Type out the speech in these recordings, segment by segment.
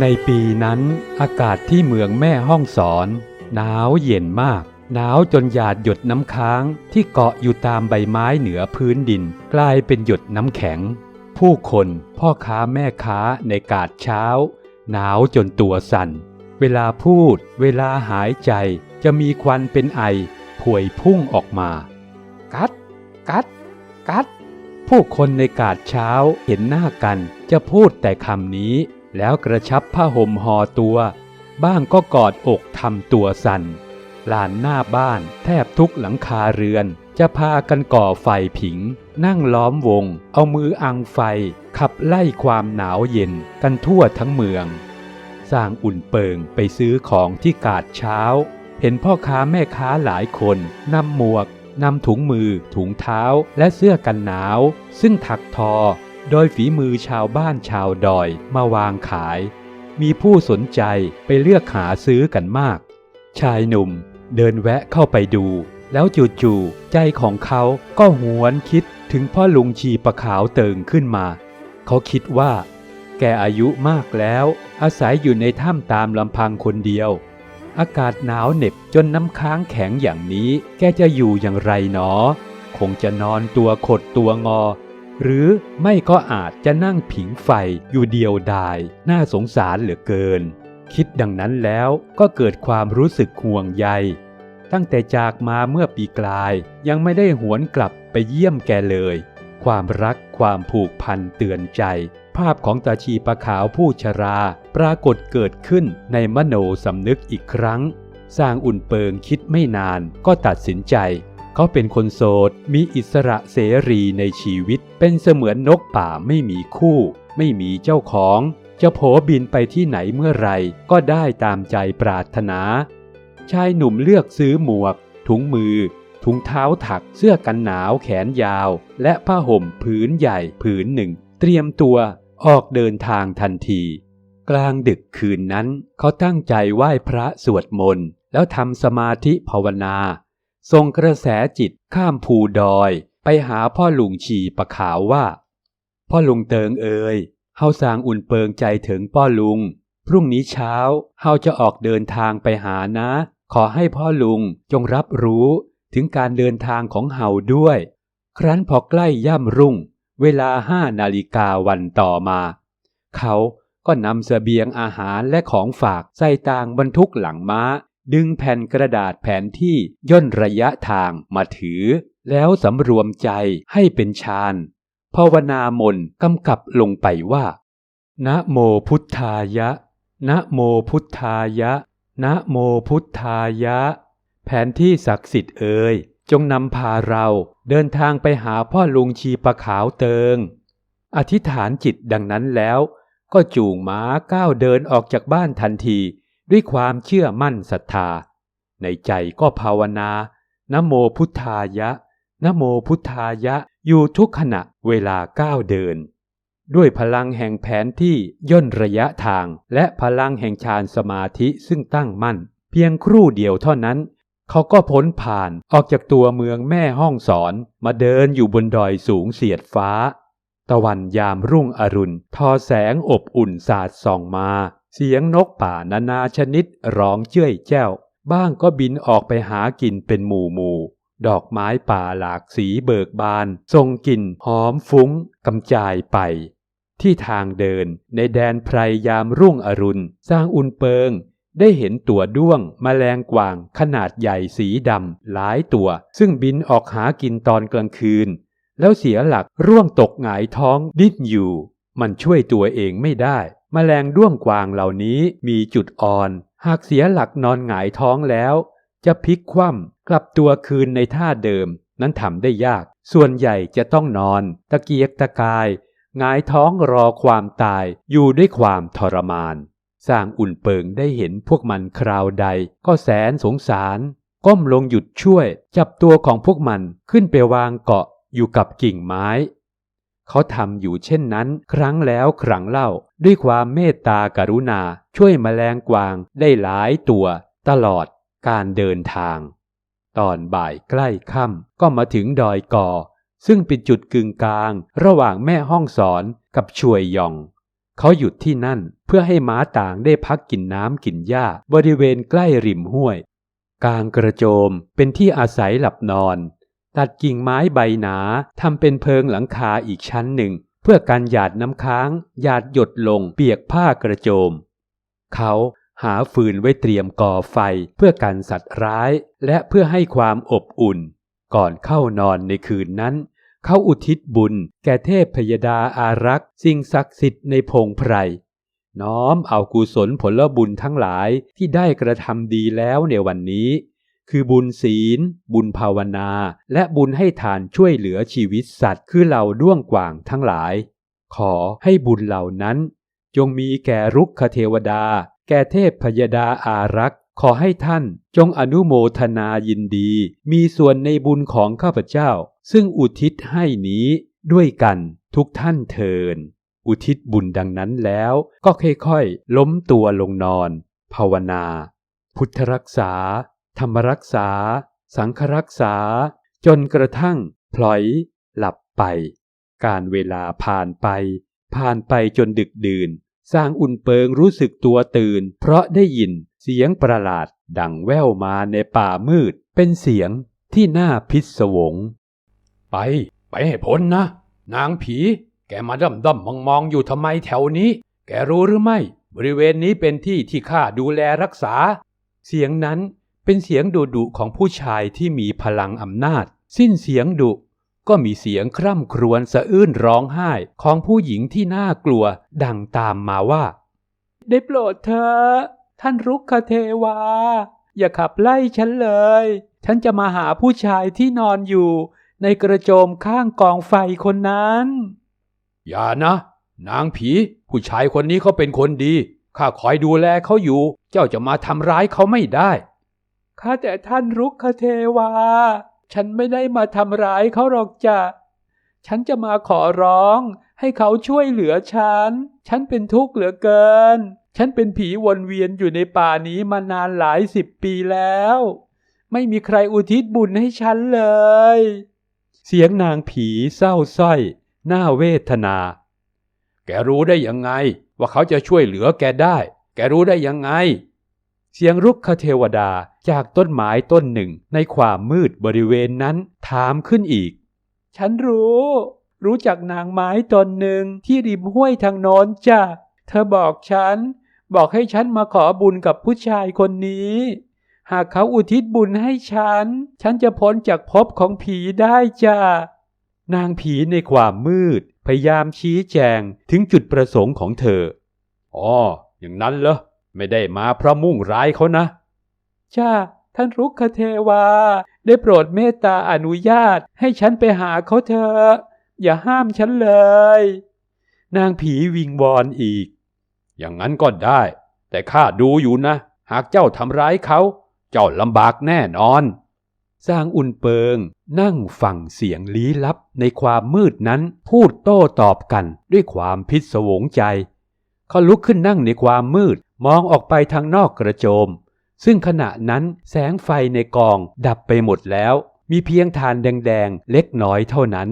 ในปีนั้นอากาศที่เมืองแม่ห้องสอน หนาวเย็นมาก หนาวจนหยาดหยดน้ำค้างที่เกาะอยู่ตามใบไม้เหนือพื้นดิน กลายเป็นหยดน้ำแข็ง ผู้คนพ่อค้าแม่ค้าในกาดเช้า หนาวจนตัวสั่น เวลาพูด เวลาหายใจจะมีควันเป็นไอผวยพุ่งออกมา กัด กัด กัด ผู้คนในกาดเช้าเห็นหน้ากันจะพูดแต่คำนี้ แล้วกระชับผ้าห่มห่อตัว บ้างก็กอดอกทำตัวสั่น ลานหน้าบ้านแทบทุกหลังคาเรือน จะพากันก่อไฟผิง นั่งล้อมวง เอามืออังไฟ ขับไล่ความหนาวเย็นกันทั่วทั้งเมือง สร้างอุ่นเปิงไปซื้อของที่กาดเช้า เห็นพ่อค้าแม่ค้าหลายคนนำหมวกนำถุงมือ ถุงเท้าและเสื้อกันหนาว ซึ่งถักทอ โดยฝีมือชาวบ้านชาวดอยมาวางขาย มีผู้สนใจไปเลือกหาซื้อกันมาก ชายหนุ่มเดินแวะเข้าไปดู แล้วจู่ๆใจของเขาก็หวนคิดถึงพ่อลุงชีประขาวเติงขึ้นมา เขาคิดว่า แกอายุมากแล้ว อาศัยอยู่ในถ้ำตามลำพังคนเดียว อากาศหนาวเหน็บจนน้ำค้างแข็งอย่างนี้ แกจะอยู่อย่างไรหนอ คงจะนอนตัวขดตัวงอ หรือไม่ก็อาจจะนั่งผิงไฟอยู่เดียวดาย น่าสงสารเหลือเกิน คิดดังนั้นแล้วก็เกิดความรู้สึกห่วงใย ตั้งแต่จากมาเมื่อปีกลายยังไม่ได้หวนกลับไปเยี่ยมแกเลย ความรักความผูกพันเตือนใจ ภาพของตาชีปะขาวผู้ชราปรากฏเกิดขึ้นในมโนสำนึกอีกครั้ง สร้างอุ่นเปิงคิดไม่นานก็ตัดสินใจ เขาเป็นคนโสด มีอิสระเสรีในชีวิต เป็นเสมือนนกป่าไม่มีคู่ ไม่มีเจ้าของ จะโผบินไปที่ไหนเมื่อไรก็ได้ตามใจปรารถนา ชายหนุ่มเลือกซื้อหมวก ถุงมือ ถุงเท้าถัก เสื้อกันหนาวแขนยาว และผ้าห่มผืนใหญ่ผืนหนึ่ง เตรียมตัวออกเดินทางทันที กลางดึกคืนนั้น เขาตั้งใจไหว้พระสวดมนต์แล้วทำสมาธิภาวนา ส่งกระแสจิตข้ามภูดอยไปหาพ่อลุงชีประขาวว่า พ่อลุงเติงเอ่ยเฮาสร้างอุ่นเปิงใจถึงพ่อลุง พรุ่งนี้เช้าเฮาจะออกเดินทางไปหานะ ขอให้พ่อลุงจงรับรู้ถึงการเดินทางของเฮาด้วย ครั้นพอใกล้ย่ำรุ่ง เวลาห้านาฬิกาวันต่อมา เขาก็นำเสบียงอาหารและของฝากใส่ตางบรรทุกหลังม้า ดึงแผ่นกระดาษแผนที่ย่นระยะทางมาถือ แล้วสำรวมใจให้เป็นฌานภาวนามนกำกับลงไปว่า นะโมพุทธายะ นะโมพุทธายะ นะโมพุทธายะ แผนที่ศักดิ์สิทธิ์เอ่ยจงนำพาเราเดินทางไปหาพ่อลุงชีประขาวเติง อธิษฐานจิตดังนั้นแล้ว ก็จูงม้าก้าวเดินออกจากบ้านทันที ด้วยความเชื่อมั่นศรัทธา ในใจก็ภาวนานะโมพุทธายะนะโมพุทธายะอยู่ทุกขณะเวลาก้าวเดิน ด้วยพลังแห่งแผนที่ย่นระยะทางและพลังแห่งฌานสมาธิซึ่งตั้งมั่น เพียงครู่เดียวเท่านั้น เขาก็พ้นผ่านออกจากตัวเมืองแม่ห้องสอนมาเดินอยู่บนดอยสูงเสียดฟ้า ตะวันยามรุ่งอรุณ ทอแสงอบอุ่นสาดส่องมา เสียงนกป่านานาชนิดร้องเจ้ยแจ้ว บ้างก็บินออกไปหากินเป็นหมู่หมู่ ดอกไม้ป่าหลากสีเบิกบาน ทรงกลิ่นหอมฟุ้งกำจายไป ที่ทางเดินในแดนไพรยามรุ่งอรุณ สร้างอุ่นเปิง ได้เห็นตัวด้วงมแมลงกวางขนาดใหญ่สีดำหลายตัว ซึ่งบินออกหากินตอนกลางคืน แล้วเสียหลักร่วงตกหงายท้องดิ้นอยู่ มันช่วยตัวเองไม่ได้ มแมลงด้วงกวางเหล่านี้มีจุดอ่อน หากเสียหลักนอนหงายท้องแล้ว จะพลิกคว่ำกลับตัวคืนในท่าเดิม นั้นทำได้ยาก ส่วนใหญ่จะต้องนอน ตะเกียกตะกายหงายท้องรอความตายอยู่ด้วยความทรมาน สร้างอุ่นเปิงได้เห็นพวกมันคราวใด ก็แสนสงสาร ก้มลงหยุดช่วย จับตัวของพวกมันขึ้นไปวางเกาะอยู่กับกิ่งไม้ เขาทำอยู่เช่นนั้นครั้งแล้วครั้งเล่า ด้วยความเมตตากรุณาช่วยมแมลงกวางได้หลายตัว ตลอดการเดินทาง ตอนบ่ายใกล้ค่ำก็มาถึงดอยกอ ซึ่งเป็นจุดกึ่งกลาง ระหว่างแม่ห้องสอนกับช่วยยอง เขาหยุดที่นั่นเพื่อให้ม้าต่างได้พักกินน้ำกินหญ้าบริเวณใกล้ริมห้วย กลางกระโจมเป็นที่อาศัยหลับนอน ตัดกิ่งไม้ใบหนาทำเป็นเพิงหลังคาอีกชั้นหนึ่ง เพื่อการหยาดน้ำค้าง หยาดหยดลงเปียกผ้ากระโจม เขาหาฟืนไว้เตรียมก่อไฟเพื่อกันสัตว์ร้าย และเพื่อให้ความอบอุ่น ก่อนเข้านอนในคืนนั้น เขาอุทิศบุญแก่เทพพยดาอารักษ์สิ่งศักดิ์สิทธิ์ในพงไพรน้อมเอากุศลผลบุญทั้งหลายที่ได้กระทำดีแล้วในวันนี้ คือบุญศีล บุญภาวนา และบุญให้ทานช่วยเหลือชีวิตสัตว์ คือเหล่าด้วงกว่างทั้งหลาย ขอให้บุญเหล่านั้น จงมีแก่รุกขเทวดา แก่เทพพยดาอารักษ์ ขอให้ท่านจงอนุโมทนายินดี มีส่วนในบุญของข้าพเจ้า ซึ่งอุทิศให้นี้ด้วยกันทุกท่านเทินอุทิศบุญดังนั้นแล้วก็ค่อยๆ ล้มตัวลงนอน ภาวนา พุทธรักษา ธรรมรักษา สังฆรักษา จนกระทั่งพลอยหลับไป การเวลาผ่านไป ผ่านไปจนดึกดื่น สร้างอุ่นเปิงรู้สึกตัวตื่น เพราะได้ยินเสียงประหลาดดังแว่วมาในป่ามืด เป็นเสียงที่น่าพิศวง ไป ไปให้พ้นนะ นางผี แกมาด้อมด้อมมองมองอยู่ทำไมแถวนี้ แกรู้หรือไม่ บริเวณนี้เป็นที่ที่ข้าดูแลรักษา เสียงนั้น เป็นเสียงดุดุของผู้ชายที่มีพลังอำนาจ สิ้นเสียงดุก็มีเสียงคร่ำครวญสะอื้นร้องไห้ของผู้หญิงที่น่ากลัวดังตามมาว่า ได้โปรดเถอะท่านรุกขเทวา อย่าขับไล่ฉันเลย ฉันจะมาหาผู้ชายที่นอนอยู่ ในกระโจมข้างกองไฟคนนั้น อย่านะ นางผี ผู้ชายคนนี้เขาเป็นคนดี ข้าคอยดูแลเขาอยู่ เจ้าจะมาทำร้ายเขาไม่ได้ ข้าแต่ท่านรุกขเทวา ฉันไม่ได้มาทำร้ายเขาหรอกจ้ะ ฉันจะมาขอร้อง ให้เขาช่วยเหลือฉัน ฉันเป็นทุกข์เหลือเกิน ฉันเป็นผีวนเวียนอยู่ในป่านี้มานานหลายสิบปีแล้ว ไม่มีใครอุทิศบุญให้ฉันเลย เสียงนางผีเศร้าสร้อยน่าเวทนา แกรู้ได้ยังไง ว่าเขาจะช่วยเหลือแกได้ แกรู้ได้ยังไง เสียงรุกขเทวดาจากต้นไม้ต้นหนึ่งในความมืดบริเวณนั้นถามขึ้นอีก ฉันรู้ รู้จักนางไม้ตนหนึ่งที่ริมห้วยทางโน้นจ้ะ เธอบอกฉัน บอกให้ฉันมาขอบุญกับผู้ชายคนนี้ หากเขาอุทิศบุญให้ฉัน ฉันจะพ้นจากภพของผีได้จ้ะ นางผีในความมืด พยายามชี้แจงถึงจุดประสงค์ของเธอ อ๋อ อย่างนั้นเหรอ ไม่ได้มาเพราะมุ่งร้ายเขานะ จ้า ท่านรุกขเทวา ได้โปรดเมตตาอนุญาตให้ฉันไปหาเขาเถอะ อย่าห้ามฉันเลย นางผีวิงวอนอีก อย่างนั้นก็ได้ แต่ข้าดูอยู่นะ หากเจ้าทำร้ายเขา เจ้าลำบากแน่นอน สร้างอุ่นเปิง นั่งฟังเสียงลี้ลับในความมืดนั้นพูดโต้ตอบกันด้วยความพิศวงใจเขาลุกขึ้นนั่งในความมืด มองออกไปทางนอกกระโจม ซึ่งขณะนั้นแสงไฟในกองดับไปหมดแล้ว มีเพียงฐานแดงๆ เล็กน้อยเท่านั้น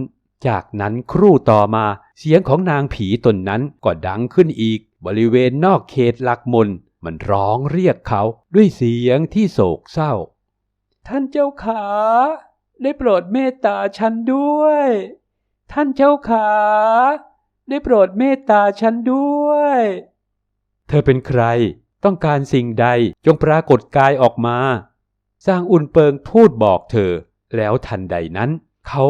จากนั้นครู่ต่อมาเสียงของนางผีตนนั้นก็ดังขึ้นอีก บริเวณนอกเขตหลักมนมันร้องเรียกเขาด้วยเสียงที่โศกเศร้า ท่านเจ้าขา ได้โปรดเมตตาฉันด้วย ท่านเจ้าขา ได้โปรดเมตตาฉันด้วย ธอเป็นใคร ต้องการสิ่งใดจงปรากฏกายออกมา สร้างอุ่นเปิงพูดบอกเธอ แล้วทันใดนั้น เขา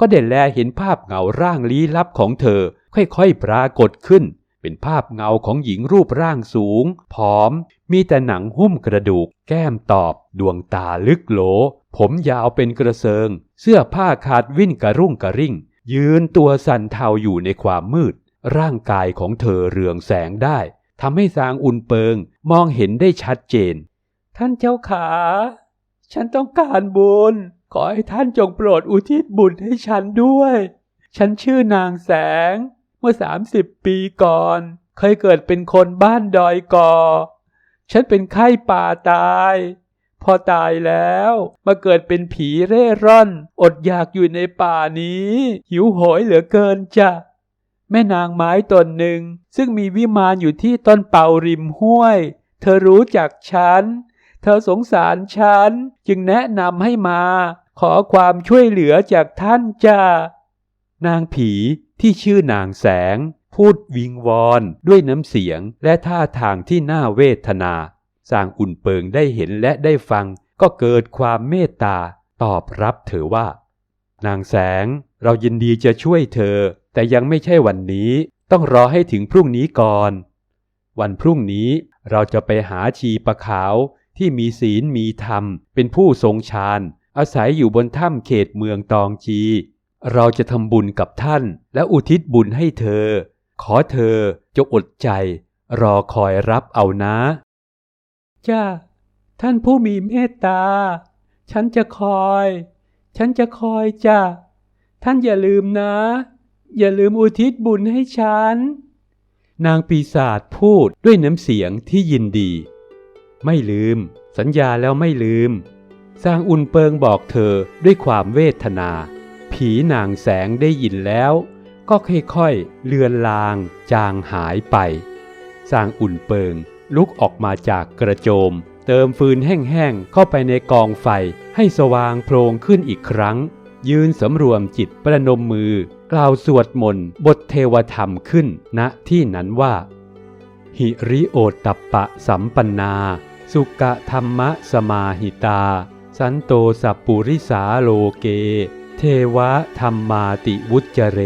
ก็ได้แลเห็นภาพเงาร่างลี้ลับของเธอ ค่อยๆปรากฏขึ้น เป็นภาพเงาของหญิงรูปร่างสูง ผอม มีแต่หนังหุ้มกระดูก แก้มตอบ ดวงตาลึกโหล ผมยาวเป็นกระเซิง เสื้อผ้าขาดวิ่นกระรุ่งกระริ่ง ยืนตัวสั่นเทาอยู่ในความมืด ร่างกายของเธอเรืองแสงได้ ทำให้สางอุ่นเปิงมองเห็นได้ชัดเจน ท่านเจ้าขา ฉันต้องการบุญ ขอให้ท่านจงโปรดอุทิศบุญให้ฉันด้วย ฉันชื่อนางแสง เมื่อสามสิบปีก่อน เคยเกิดเป็นคนบ้านดอยกอ ฉันเป็นไข้ป่าตาย พอตายแล้วมาเกิดเป็นผีเร่ร่อน อดอยากอยู่ในป่านี้ หิวโหยเหลือเกินจ้ะ แม่นางไม้ตนหนึ่ง ซึ่งมีวิมานอยู่ที่ต้นเป่าริมห้วย เธอรู้จักฉัน เธอสงสารฉัน จึงแนะนำให้มา ขอความช่วยเหลือจากท่านจ้านางผีที่ชื่อนางแสง พูดวิงวอนด้วยน้ำเสียงและท่าทางที่น่าเวทนา สร้างอุ่นเปิงได้เห็นและได้ฟังก็เกิดความเมตตา ตอบรับเธอว่า นางแสง เรายินดีจะช่วยเธอ แต่ยังไม่ใช่วันนี้ ต้องรอให้ถึงพรุ่งนี้ก่อน วันพรุ่งนี้เราจะไปหาชีปะขาวที่มีศีลมีธรรม เป็นผู้ทรงฌาน อาศัยอยู่บนถ้ำเขตเมืองตองจี เราจะทำบุญกับท่านและอุทิศบุญให้เธอ ขอเธอจงอดใจ รอคอยรับเอานะจ้าท่านผู้มีเมตตา ฉันจะคอย ฉันจะคอยจ้าท่านอย่าลืมนะ อย่าลืมอุทิศบุญให้ฉัน นางปีศาจพูดด้วยน้ำเสียงที่ยินดี ไม่ลืม สัญญาแล้วไม่ลืม สร้างอุ่นเปิงบอกเธอด้วยความเวทนา ผีนางแสงได้ยินแล้ว ก็ค่อยๆเลือนลาง จางหายไป สร้างอุ่นเปิงลุกออกมาจากกระโจม เติมฟืนแห้งๆเข้าไปในกองไฟให้สว่างโพลงขึ้นอีกครั้ง ยืนสำรวมจิตประนมมือ กล่าวสวดมนต์บทเทวธรรมขึ้นณที่นั้นว่า หิริโอตตัปปะสัมปันนา สุกะธรรมะสมาหิตา สันโตสัปปุริสาโลเก เทวะธรรมาติวุจเร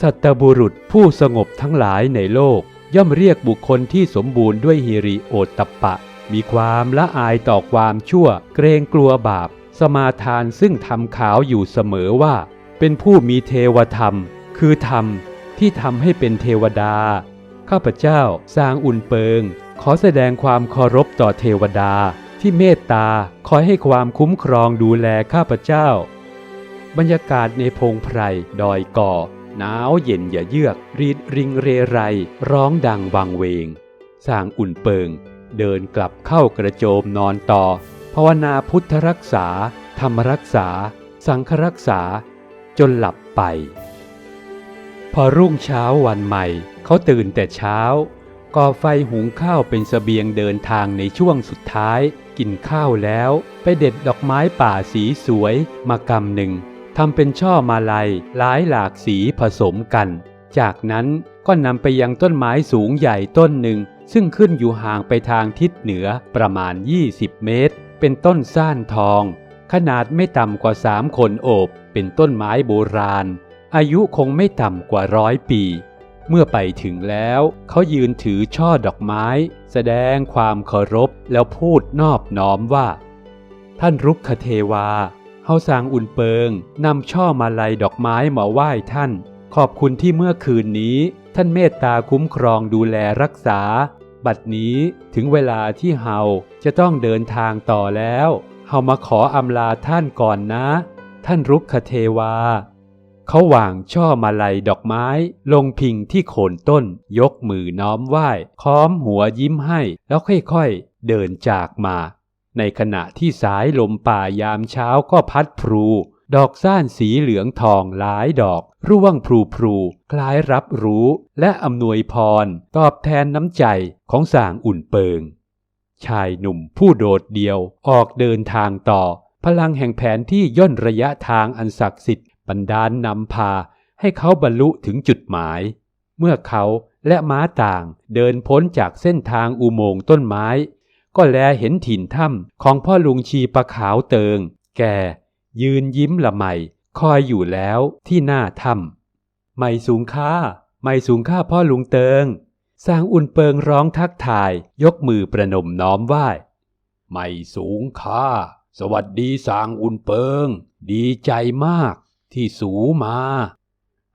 สัตบุรุษผู้สงบทั้งหลายในโลกย่อมเรียกบุคคลที่สมบูรณ์ด้วยฮิริโอตตัปปะ มีความละอายต่อความชั่ว เกรงกลัวบาป สมาทานซึ่งทำขาวอยู่เสมอว่า เป็นผู้มีเทวธรรม คือธรรมที่ทำให้เป็นเทวดา ข้าพเจ้าสร้างอุ่นเปิง ขอแสดงความเคารพต่อเทวดาที่เมตตาคอยให้ความคุ้มครองดูแลข้าพเจ้า บรรยากาศในพงไพรดอยก่อหนาวเย็นอย่าเยือก รีดริงเรไร ร้องดังวังเวง สร้างอุ่นเปิง เดินกลับเข้ากระโจมนอนต่อ ภาวนาพุทธรักษา ธรรมรักษา สังฆรักษา จนหลับไป พอรุ่งเช้าวันใหม่ เขาตื่นแต่เช้าก่อไฟหุงข้าวเป็นสเสบียงเดินทางในช่วงสุดท้าย กินข้าวแล้ว ไปเด็ดดอกไม้ป่าสีสวยมากำหนึ่งทำเป็นช่อมาลัยหลายหลากสีผสมกัน จากนั้นก็นำไปยังต้นไม้สูงใหญ่ต้นหนึ่ง ซึ่งขึ้นอยู่ห่างไปทางทิศเหนือประมาณ 20 เมตร เป็นต้นซ่านทอง ขนาดไม่ต่ำกว่าสามคนโอบ เป็นต้นไม้โบราณ อายุคงไม่ต่ำกว่าร้อยปี เมื่อไปถึงแล้ว เขายืนถือช่อดอกไม้ แสดงความเคารพแล้วพูดนอบน้อมว่า ท่านรุกขเทวาเฮาสางอุ่นเปิงนำช่อมาลัยดอกไม้มาไหว้ท่าน ขอบคุณที่เมื่อคืนนี้ท่านเมตตาคุ้มครองดูแลรักษา บัดนี้ถึงเวลาที่เฮาจะต้องเดินทางต่อแล้ว เฮามาขออำลาท่านก่อนนะ ท่านรุกขเทวา เขาวางช่อมาลัยดอกไม้ ลงพิงที่โคนต้น ยกมือน้อมไหว้ค้อมหัวยิ้มให้แล้วค่อยๆ เดินจากมา ในขณะที่สายลมป่ายามเช้าก็พัดพลู ดอกซ่านสีเหลืองทองหลายดอก ร่วงพลูพลูคล้ายรับรู้ และอำนวยพร ตอบแทนน้ำใจของสางอุ่นเปิง ชายหนุ่มผู้โดดเดียวออกเดินทางต่อ พลังแห่งแผนที่ย่นระยะทางอันศักดิ์สิทธิ์บันดาลนำพา ให้เขาบรรลุถึงจุดหมาย เมื่อเขาและม้าต่างเดินพ้นจากเส้นทางอุโมงค์ต้นไม้ ก็แลเห็นถิ่นถ้ำของพ่อลุงชีปะขาวเติง แก ยืนยิ้มละไมคอยอยู่แล้วที่หน้าถ้ำไม่สูงค่าไม่สูงค่าพ่อลุงเติง สร้างอุ่นเปิงร้องทักทายยกมือประนมน้อมไหว้ไม่สูงค่า สวัสดีสางอุ่นเปิง ดีใจมากที่สูมา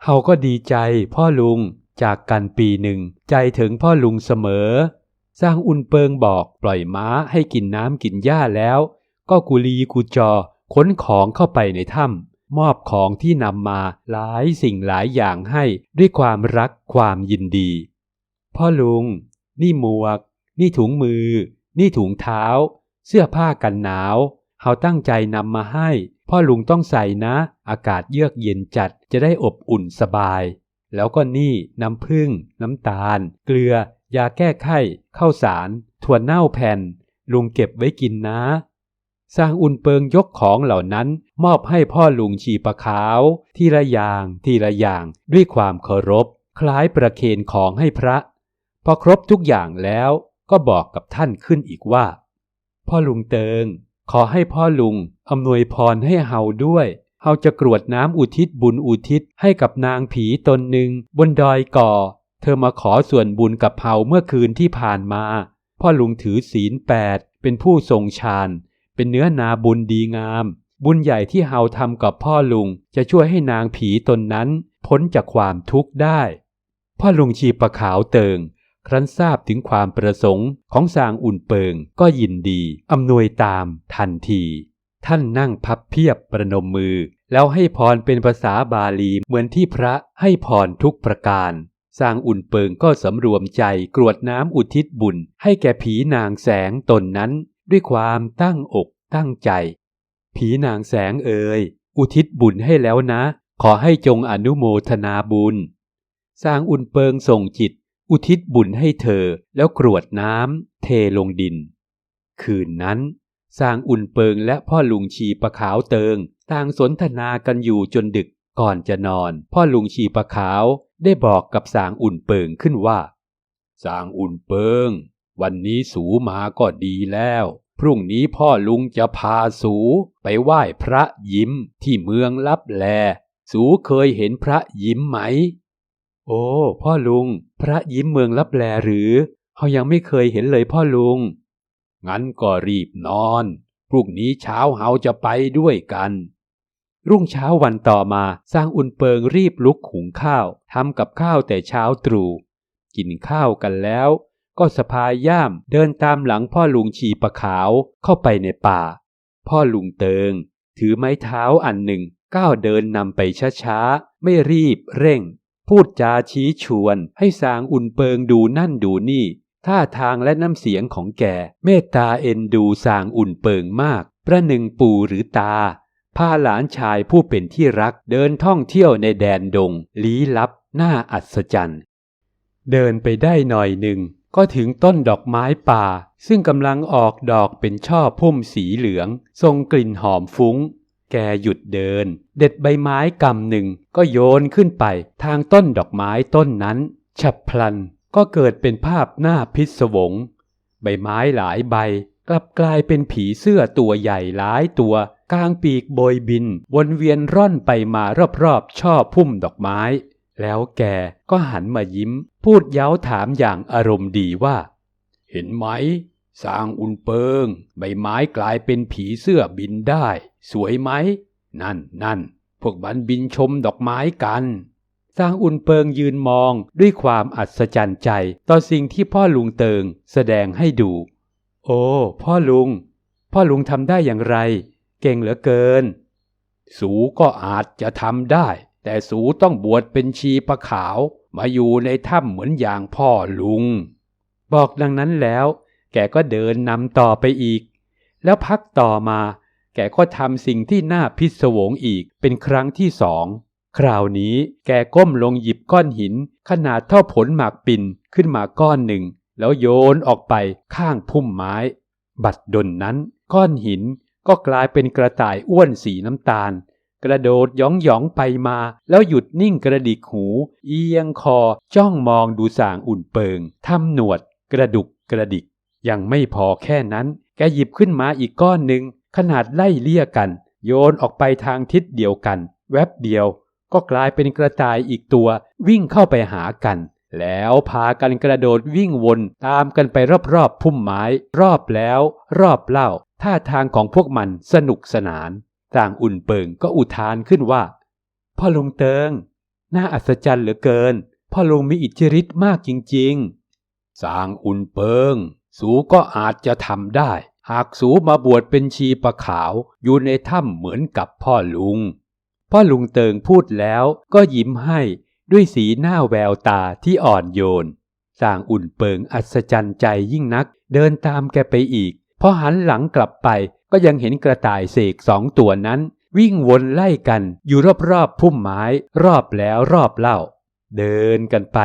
เฮาก็ดีใจพ่อลุงจากกันปีหนึ่ง ใจถึงพ่อลุงเสมอ สร้างอุ่นเปิงบอกปล่อยม้าให้กินน้ำกินหญ้าแล้ว ก็กุลีกุจอ ขนของเข้าไปในถ้ำมอบของที่นำมาหลายสิ่งหลายอย่างให้ด้วยความรักความยินดี พ่อลุง นี่หมวก นี่ถุงมือ นี่ถุงเท้า เสื้อผ้ากันหนาวเฮาตั้งใจนำมาให้ พ่อลุงต้องใส่นะ อากาศเยือกเย็นจัดจะได้อบอุ่นสบาย แล้วก็นี่น้ำผึ้งน้ำตาล เกลือ ยาแก้ไข้ข้าวสาร ถั่วเน่าแผ่น ลุงเก็บไว้กินนะ สร้างอุ่นเปิงยกของเหล่านั้น มอบให้พ่อลุงชีปะขาว ทีละอย่างทีละอย่างด้วยความเคารพ คล้ายประเคนของให้พระ พอครบทุกอย่างแล้วก็บอกกับท่านขึ้นอีกว่า พ่อลุงเติง ขอให้พ่อลุงอำนวยพรให้เฮาด้วยเฮาจะกรวดน้ำอุทิศบุญอุทิศให้กับนางผีตนหนึ่งบนดอยก่อ เธอมาขอส่วนบุญกับเฮาเมื่อคืนที่ผ่านมา พ่อลุงถือศีลแปดเป็นผู้ทรงฌาน เป็นเนื้อนาบุญดีงาม บุญใหญ่ที่เฮาทำกับพ่อลุงจะช่วยให้นางผีตนนั้น พ้นจากความทุกข์ได้ พ่อลุงชีประขาวเติง ครั้นทราบถึงความประสงค์ของสางอุ่นเปิงก็ยินดีอำนวยตามทันที ท่านนั่งพับเพียบประนมมือ แล้วให้พรเป็นภาษาบาลีเหมือนที่พระให้พรทุกประการสร้างอุ่นเปิงก็สำรวมใจกรวดน้ำอุทิศบุญให้แก่ผีนางแสงตนนั้น ด้วยความตั้งอกตั้งใจ ผีนางแสงเอ่ยอุทิศบุญให้แล้วนะ ขอให้จงอนุโมทนาบุญ สร้างอุ่นเปิงส่งจิต อุทิศบุญให้เธอแล้วกรวดน้ำเทลงดิน คืนนั้น สร้างอุ่นเปิงและพ่อลุงชีประขาวเติง ต่างสนทนากันอยู่จนดึกก่อนจะนอน พ่อลุงชีประขาวได้บอกกับสางอุ่นเปิงขึ้นว่า สางอุ่นเปิง วันนี้สูมาก็ดีแล้ว พรุ่งนี้พ่อลุงจะพาสูไปไหว้พระยิ้มที่เมืองลับแล สูเคยเห็นพระยิ้มไหม โอ้ พ่อลุง พระยิ้มเมืองลับแลหรือเขายังไม่เคยเห็นเลยพ่อลุง งั้นก็รีบนอน พรุ่งนี้เช้าเฮาจะไปด้วยกันรุ่งเช้าวันต่อมาสร้างอุ่นเปิงรีบลุกหุงข้าวทำกับข้าวแต่เช้าตรู่กินข้าวกันแล้ว ก็สะพายย่ามเดินตามหลังพ่อลุงชีประขาวเข้าไปในป่า พ่อลุงเติง ถือไม้เท้าอันหนึ่งก้าวเดินนำไปช้าๆ ไม่รีบเร่ง พูดจาชี้ชวนให้สางอุ่นเปิงดูนั่นดูนี่ ท่าทางและน้ำเสียงของแกเมตตาเอ็นดูสางอุ่นเปิงมาก ประหนึ่งปู่หรือตา พาหลานชายผู้เป็นที่รักเดินท่องเที่ยวในแดนดง ลี้ลับน่าอัศจรรย์ เดินไปได้หน่อยหนึ่ง ก็ถึงต้นดอกไม้ป่า ซึ่งกำลังออกดอกเป็นช่อพุ่มสีเหลือง ทรงกลิ่นหอมฟุ้ง แกหยุดเดิน เด็ดใบไม้กำหนึ่งก็โยนขึ้นไปทางต้นดอกไม้ต้นนั้น ฉับพลันก็เกิดเป็นภาพหน้าพิศวง ใบไม้หลายใบ กลับกลายเป็นผีเสื้อตัวใหญ่หลายตัว กลางปีกโบยบิน วนเวียนร่อนไปมารอบๆช่อพุ่มดอกไม้ แล้วแกก็หันมายิ้ม พูดเย้าถามอย่างอารมณ์ดีว่า เห็นไหม สร้างอุนเปิง ใบไม้กลายเป็นผีเสื้อบินได้ สวยไหม นั่นนั่นพวกมันบินชมดอกไม้กัน สร้างอุนเปิงยืนมองด้วยความอัศจรรย์ใจ ต่อสิ่งที่พ่อลุงเติงแสดงให้ดู โอ้ พ่อลุง พ่อลุงทำได้อย่างไร เก่งเหลือเกิน สูก็อาจจะทำได้ แต่สูต้องบวชเป็นชีประขาวมาอยู่ในถ้ำเหมือนอย่างพ่อลุง บอกดังนั้นแล้ว แกก็เดินนำต่อไปอีก แล้วพักต่อมา แกก็ทำสิ่งที่น่าพิศวงอีกเป็นครั้งที่สอง คราวนี้แกก้มลงหยิบก้อนหิน ขนาดเท่าผลหมากปิ่นขึ้นมาก้อนหนึ่ง แล้วโยนออกไปข้างพุ่มไม้ บัดดลนั้น ก้อนหินก็กลายเป็นกระต่ายอ้วนสีน้ำตาล กระโดดหยองหยองๆไปมา แล้วหยุดนิ่งกระดิกหู เอียงคอจ้องมองดูสางอุ่นเปิงทำหนวด กระดุกกระดิก ยังไม่พอแค่นั้น แกหยิบขึ้นมาอีกก้อนหนึ่งขนาดไล่เลี่ยกัน โยนออกไปทางทิศเดียวกัน แวบเดียว ก็กลายเป็นกระต่ายอีกตัว วิ่งเข้าไปหากันแล้วพากันกระโดดวิ่งวนตามกันไปรอบๆพุ่มไม้ รอบแล้ว รอบเล่าท่าทางของพวกมันสนุกสนาน ต่างอุ่นเปิงก็อุทานขึ้นว่า พ่อลุงเติง น่าอัศจรรย์เหลือเกิน พ่อลุงมีอิทธิฤทธิ์มากจริงๆ สร้างอุ่นเปิง สูก็อาจจะทำได้ หากสูมาบวชเป็นชีประขาวอยู่ในถ้ำเหมือนกับพ่อลุง พ่อลุงเติงพูดแล้วก็ยิ้มให้ด้วยสีหน้าแววตาที่อ่อนโยนสร้างอุ่นเปิงอัศจรรย์ใจยิ่งนัก เดินตามแกไปอีกพอหันหลังกลับไป ก็ยังเห็นกระต่ายเสกสองตัวนั้น วิ่งวนไล่กันอยู่รอบๆพุ่มไม้รอบแล้วรอบเล่า เดินกันไป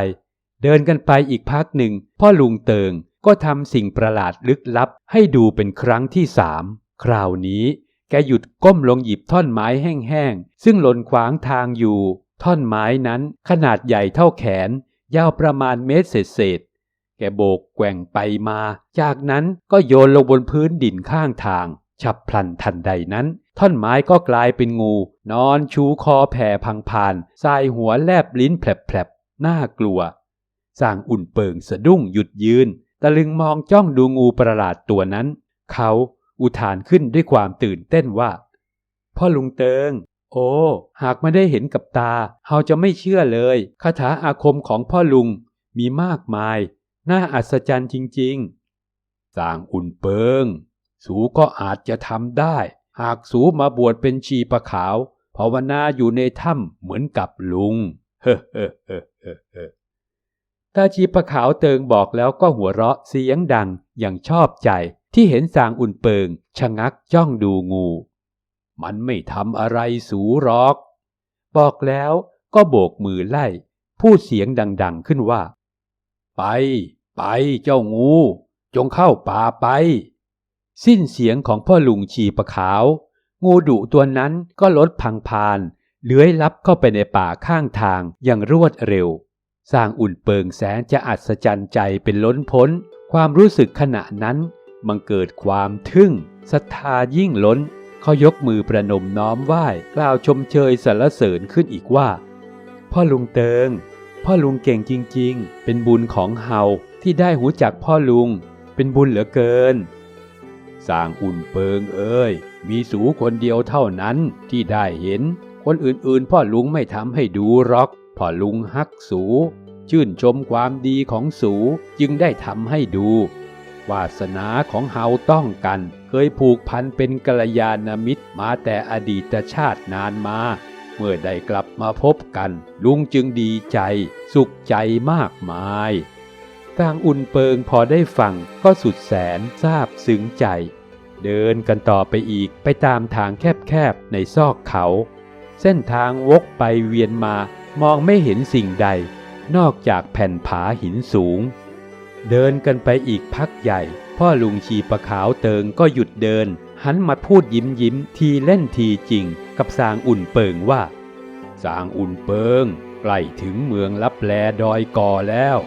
เดินกันไปอีกพักหนึ่ง พ่อลุงเติงก็ทำสิ่งประหลาดลึกลับให้ดูเป็นครั้งที่สามคราวนี้ แกหยุดก้มลงหยิบท่อนไม้แห้งๆ ซึ่งหล่นขวางทางอยู่ ท่อนไม้นั้นขนาดใหญ่เท่าแขน ยาวประมาณเมตรเศษๆแกโบกแกว่งไปมา จากนั้นก็โยนลงบนพื้นดินข้างทาง ฉับพลันทันใดนั้น ท่อนไม้ก็กลายเป็นงู นอนชูคอแผ่พังพานสายหัวแลบลิ้นแผลบๆน่ากลัวสร้างอุ่นเปิงสะดุ้งหยุดยืน ตะลึงมองจ้องดูงูประหลาดตัวนั้น เขาอุทานขึ้นด้วยความตื่นเต้นว่า พ่อลุงเติง โอ้ หากไม่ได้เห็นกับตาเฮาจะไม่เชื่อเลย คาถาอาคมของพ่อลุงมีมากมาย น่าอัศจรรย์จริงๆ สร้างอุ่นเปิง สูก็อาจจะทำได้ หากสูมาบวชเป็นชีปะขาวภาวนาอยู่ในถ้ำเหมือนกับลุง เฮ้อเฮ้อเฮ้อเฮ้อเฮ้อตาชีปะขาวเติงบอกแล้วก็หัวเราะเสียงดังอย่างชอบใจที่เห็นสางอุ่นเปิง ชะงักจ้องดูงู มันไม่ทำอะไรสูหรอก บอกแล้วก็โบกมือไล่ พูดเสียงดังๆขึ้นว่า ไป ไปเจ้างู จงเข้าป่าไป สิ้นเสียงของพ่อลุงชีประขาว งูดุตัวนั้นก็ลดพังพาน เลื้อยลับเข้าไปในป่าข้างทางอย่างรวดเร็ว สร้างอุ่นเปิงแสนจะอัศจรรย์ใจเป็นล้นพ้น ความรู้สึกขณะนั้นมันเกิดความทึ่งศรัทธายิ่งล้น เขายกมือประนมน้อมไหว้กล่าวชมเชยสรรเสริญขึ้นอีกว่า พ่อลุงเติง พ่อลุงเก่งจริง ๆ เป็นบุญของเฮาที่ได้หูจักพ่อลุง เป็นบุญเหลือเกิน สร้างอุ่นเปิงเอ้ย มีสูคนเดียวเท่านั้นที่ได้เห็น คนอื่นๆ พ่อลุงไม่ทำให้ดูหรอก พ่อลุงฮักสู ชื่นชมความดีของสูจึงได้ทำให้ดู วาสนาของเฮาต้องกัน เคยผูกพันเป็นกัลยาณมิตรมาแต่อดีตชาตินานมา เมื่อได้กลับมาพบกัน ลุงจึงดีใจ สุขใจมากมาย ต่างอุ่นเปิงพอได้ฟังก็สุดแสนซาบซึ้งใจ เดินกันต่อไปอีกไปตามทางแคบๆในซอกเขา เส้นทางวกไปเวียนมามองไม่เห็นสิ่งใด นอกจากแผ่นผาหินสูง เดินกันไปอีกพักใหญ่ พ่อลุงชีประขาวเติงก็หยุดเดิน หันมาพูดยิ้มยิ้มทีเล่นทีจริง กับสางอุ่นเปิงว่า สางอุ่นเปิงใกล้ถึงเมืองลับแลดอยกอแล้ว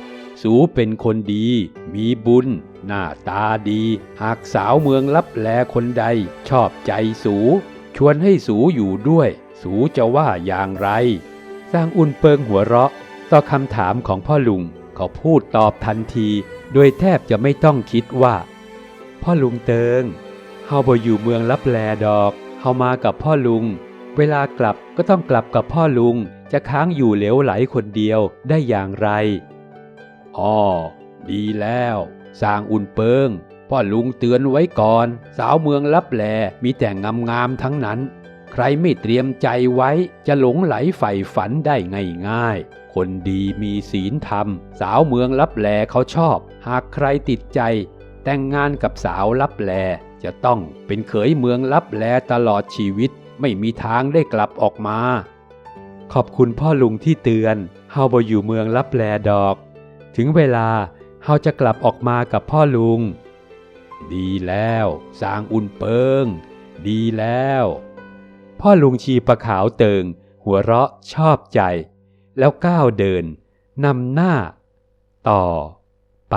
สูเป็นคนดี มีบุญ หน้าตาดี หากสาวเมืองลับแลคนใด ชอบใจสู ชวนให้สูอยู่ด้วย สูจะว่าอย่างไร สร้างอุ่นเปิงหัวเราะ ต่อคำถามของพ่อลุงเขาพูดตอบทันที โดยแทบจะไม่ต้องคิดว่า พ่อลุงเติงเฮาบ่อยู่เมืองลับแลดอกเฮามากับพ่อลุง เวลากลับก็ต้องกลับกับพ่อลุงจะค้างอยู่เหลวไหลคนเดียวได้อย่างไร อ๋อดีแล้วสร้างอุ่นเปิงพ่อลุงเตือนไว้ก่อน สาวเมืองลับแลมีแต่งามๆทั้งนั้น ใครไม่เตรียมใจไว้จะหลงไหลใฝ่ฝันได้ง่ายๆ คนดีมีศีลธรรม สาวเมืองลับแลเขาชอบ หากใครติดใจ แต่งงานกับสาวลับแลจะต้องเป็นเขยเมืองลับแลตลอดชีวิตไม่มีทางได้กลับออกมา ขอบคุณพ่อลุงที่เตือนเฮาบ่อยู่เมืองลับแลดอก ถึงเวลาเฮาจะกลับออกมากับพ่อลุง ดีแล้วสร้างอุ่นเปิง ดีแล้ว พ่อลุงชีประขาวเติง หัวเราะชอบใจ แล้วก้าวเดินนำหน้า ต่อไป